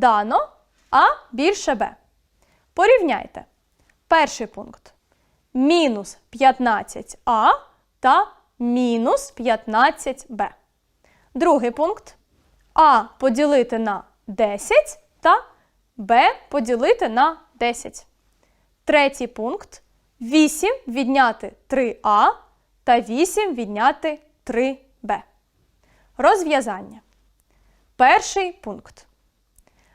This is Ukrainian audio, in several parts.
дано А більше Б. Порівняйте. Перший пункт. Мінус 15А та мінус 15Б. Другий пункт. А поділити на 10 та Б поділити на 10. Третій пункт. 8 відняти 3А та 8 відняти 3Б. Розв'язання. Перший пункт.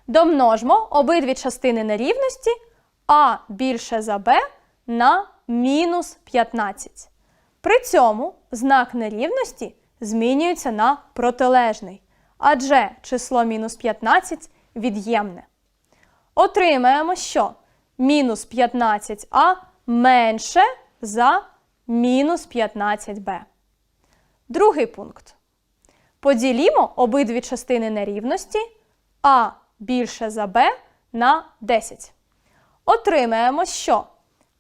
Домножмо обидві частини нерівності А більше за Б на мінус 15. При цьому знак нерівності змінюється на протилежний, адже число мінус 15 від'ємне. Отримаємо, що мінус 15а менше за мінус 15b. Другий пункт. Поділімо обидві частини нерівності а більше за b на 10. Отримаємо, що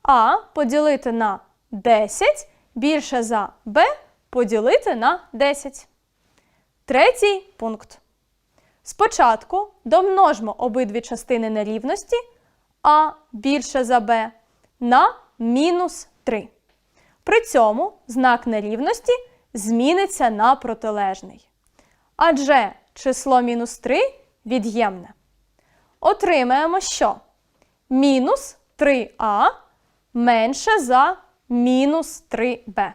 а поділити на 10 більше за b поділити на 10. Третій пункт. Спочатку домножмо обидві частини нерівності а більше за b на мінус 3. При цьому знак нерівності зміниться на протилежний. Адже число мінус 3 від'ємне. Отримаємо, що мінус 3а менше за мінус 3b.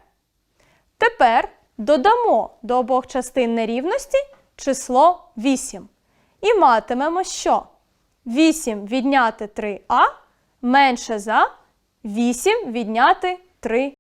Тепер додамо до обох частин нерівності число 8. І матимемо, що 8 відняти 3а менше за 8 відняти 3